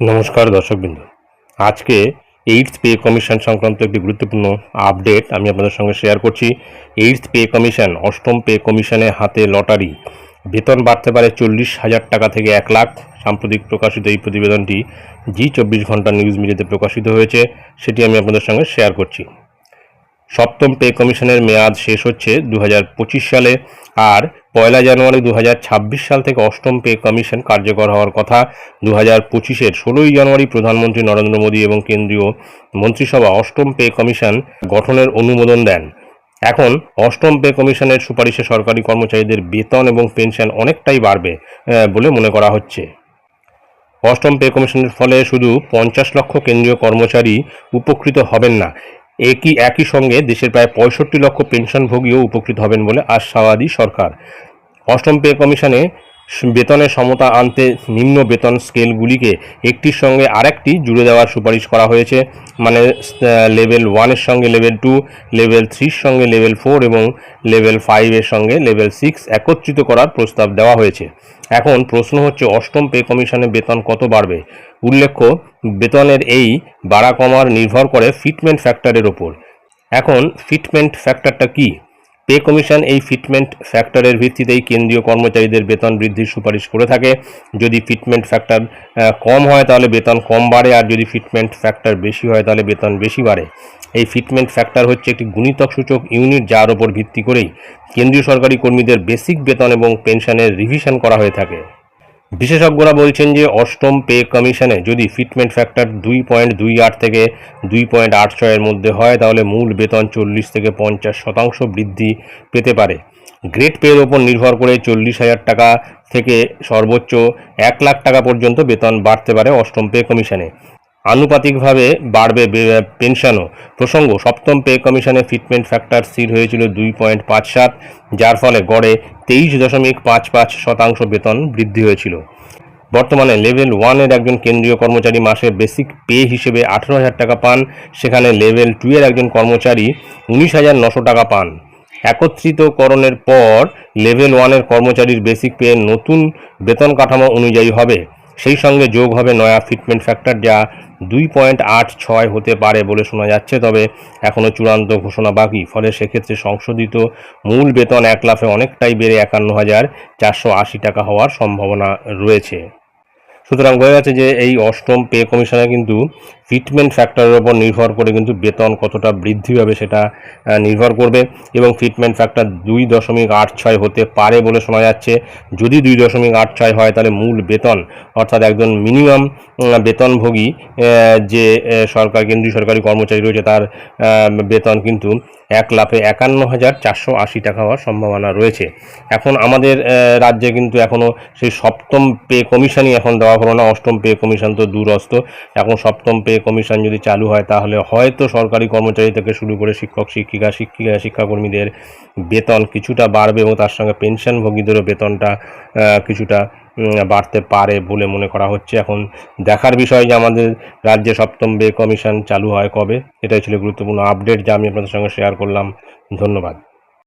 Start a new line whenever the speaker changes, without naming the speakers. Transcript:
নমস্কার দর্শকবৃন্দ। আজকে এইডস পে কমিশন সংক্রান্ত একটি গুরুত্বপূর্ণ আপডেট আমি আপনাদের সঙ্গে শেয়ার করছি। এইডস পে কমিশন, অষ্টম পে কমিশনের হাতে লটারি। বেতন বাড়তে পারে চল্লিশ হাজার টাকা থেকে এক লাখ। সাম্প্রতিক প্রকাশিত এই প্রতিবেদনটি জি চব্বিশ ঘণ্টা নিউজ মিডিয়াতে প্রকাশিত হয়েছে, সেটি আমি আপনাদের সঙ্গে শেয়ার করছি। সপ্তম পে কমিশনের মেয়াদ শেষ হচ্ছে দু হাজার পঁচিশ সালে আর পয়লা জানুয়ারি দু হাজার ছাব্বিশ সাল থেকে অষ্টম পে কমিশন কার্যকর হওয়ার কথা দু হাজার পঁচিশের ষোলোই জানুয়ারি প্রধানমন্ত্রী নরেন্দ্র মোদী এবং কেন্দ্রীয় মন্ত্রিসভা অষ্টম পে কমিশন গঠনের অনুমোদন দেন। এখন অষ্টম পে কমিশনের সুপারিশে সরকারি কর্মচারীদের বেতন এবং পেনশন অনেকটাই বাড়বে বলে মনে করা হচ্ছে। অষ্টম পে কমিশনের ফলে শুধু পঞ্চাশ লক্ষ কেন্দ্রীয় কর্মচারী উপকৃত হবেন না একই একই সঙ্গে দেশের প্রায় পঁয়ষট্টি লক্ষ পেনশনভোগীও উপকৃত হবেন বলে আশাবাদী সরকার। অষ্টম পে কমিশনে বেতনের সমতা আনতে নিম্ন বেতন স্কেলগুলিকে একটির সঙ্গে আরেকটি জুড়ে দেওয়ার সুপারিশ করা হয়েছে। মানে লেভেল ওয়ানের সঙ্গে লেভেল টু, লেভেল থ্রির সঙ্গে লেভেল ফোর এবং লেভেল ফাইভের সঙ্গে লেভেল সিক্স একত্রিত করার প্রস্তাব দেওয়া হয়েছে। এখন প্রশ্ন হচ্ছে, অষ্টম পে কমিশনে বেতন কত বাড়বে? উল্লেখ্য, বেতনের এই বাড়া কমার নির্ভর করে ফিটমেন্ট ফ্যাক্টরের ওপর। এখন ফিটমেন্ট ফ্যাক্টরটা কি? পে কমিশন এই ফিটমেন্ট ফ্যাক্টরের ভিত্তিতেই কেন্দ্রীয় কর্মচারীদের বেতন বৃদ্ধির সুপারিশ করে থাকে। যদি ফিটমেন্ট ফ্যাক্টর কম হয় তাহলে বেতন কম বাড়ে, আর যদি ফিটমেন্ট ফ্যাক্টর বেশি হয় তাহলে বেতন বেশি বাড়ে। এই ফিটমেন্ট ফ্যাক্টর হচ্ছে একটি গুণিতক সূচক ইউনিট, যার ওপর ভিত্তি করেই কেন্দ্রীয় সরকারি কর্মীদের বেসিক বেতন এবং পেনশনের রিভিশন করা হয়ে থাকে। বিশেষজ্ঞরা বলছেন যে অষ্টম পে কমিশনে যদি ফিটমেন্ট ফ্যাক্টর দুই পয়েন্ট দুই আট থেকে দুই পয়েন্ট আট ছয়ের মধ্যে হয়, তাহলে মূল বেতন চল্লিশ থেকে পঞ্চাশ শতাংশ বৃদ্ধি পেতে পারে। গ্রেড পের ওপর নির্ভর করে চল্লিশ হাজার টাকা থেকে সর্বোচ্চ এক লাখ টাকা পর্যন্ত বেতন বাড়তে পারে অষ্টম পে কমিশনে। আনুপাতিকভাবে বাড়বে পেনশনও। প্রসঙ্গ, সপ্তম পে কমিশনে ফিটমেন্ট ফ্যাক্টর স্থির হয়েছিল দুই পয়েন্ট পাঁচ সাত, যার ফলে গড়ে তেইশ দশমিক পাঁচ পাঁচ শতাংশ বেতন বৃদ্ধি হয়েছিল। বর্তমানে লেভেল ওয়ানের একজন কেন্দ্রীয় কর্মচারী মাসে বেসিক পে হিসেবে আঠেরো হাজার টাকা পান, সেখানে লেভেল টু এর একজন কর্মচারী উনিশ হাজার নশো টাকা পান। একত্রিতকরণের পর লেভেল ওয়ানের কর্মচারীর বেসিক পে নতুন বেতন কাঠামো অনুযায়ী হবে। সেই সঙ্গে যোগ হবে নয়া ফিটমেন্ট ফ্যাক্টর যা দুই পয়েন্ট আট ছয় হতে পারে বলে শোনা যাচ্ছে, তবে এখনও চূড়ান্ত ঘোষণা বাকি। ফলে সেক্ষেত্রে সংশোধিত মূল বেতন এক লাফে অনেকটাই বেড়ে একান্ন হাজার চারশো আশি টাকা হওয়ার সম্ভাবনা রয়েছে। সুতরাং বোঝা যাচ্ছে যে এই অষ্টম পে কমিশনে কিন্তু ফিটমেন্ট ফ্যাক্টরের ওপর নির্ভর করে কিন্তু বেতন কতটা বৃদ্ধি হবে সেটা নির্ভর করবে এবং ফিটমেন্ট ফ্যাক্টর দুই দশমিক আট ছয় হতে পারে বলে শোনা যাচ্ছে। যদি দুই দশমিক আট ছয় হয় তাহলে মূল বেতন, অর্থাৎ একজন মিনিমাম বেতনভোগী যে সরকার, কেন্দ্রীয় সরকারি কর্মচারী রয়েছে তার বেতন কিন্তু এক লাফে একান্ন হাজার চারশো আশি টাকা হওয়ার সম্ভাবনা রয়েছে। এখন আমাদের রাজ্যে কিন্তু এখনও সেই সপ্তম পে কমিশনই এখন দেওয়া হলো না অষ্টম পে কমিশন তো দূরস্থ এখন সপ্তম পে কমিশন যদি চালু হয়, তাহলে হয়তো সরকারি কর্মচারী থেকে শুরু করে শিক্ষক, শিক্ষিকা শিক্ষিকা, শিক্ষাকর্মীদের বেতন কিছুটা বাড়বে এবং তার সঙ্গে পেনশনভোগীদেরও বেতনটা কিছুটা বাড়তে পারে বলে মনে করা হচ্ছে। এখন দেখার বিষয় যে আমাদের রাজ্যে সপ্তম পে কমিশন চালু হয় কবে, এটাই ছিল গুরুত্বপূর্ণ আপডেট যা আমি আপনাদের সঙ্গে শেয়ার করলাম। ধন্যবাদ।